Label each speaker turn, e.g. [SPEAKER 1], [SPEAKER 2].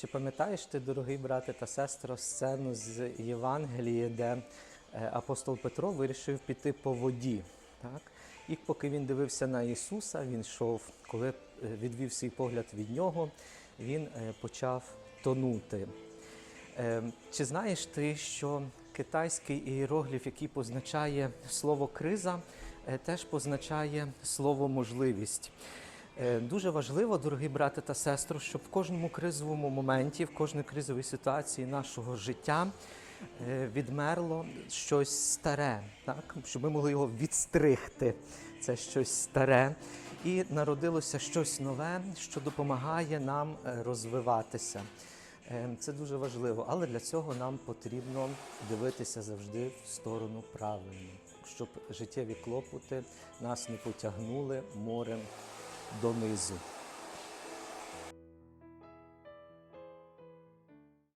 [SPEAKER 1] Чи пам'ятаєш ти, дорогий брате та сестро, сцену з Євангелії, де е, апостол Петро вирішив піти по воді? Так? І поки він дивився на Ісуса, він йшов, коли е, відвів свій погляд від нього, він е, почав тонути. Чи знаєш ти, що китайський ієрогліф, який позначає слово криза, теж позначає слово можливість? Е, Дуже важливо, дорогі брати та сестри, щоб в кожному кризовому моменті, в кожній кризовій ситуації нашого життя е, відмерло щось старе, так? щоб ми могли його відстригти. Це щось старе, і народилося щось нове, що допомагає нам е, розвиватися. Це дуже важливо, але для цього нам потрібно дивитися завжди в сторону правильну, щоб життєві клопоти нас не потягнули морем do mesmo.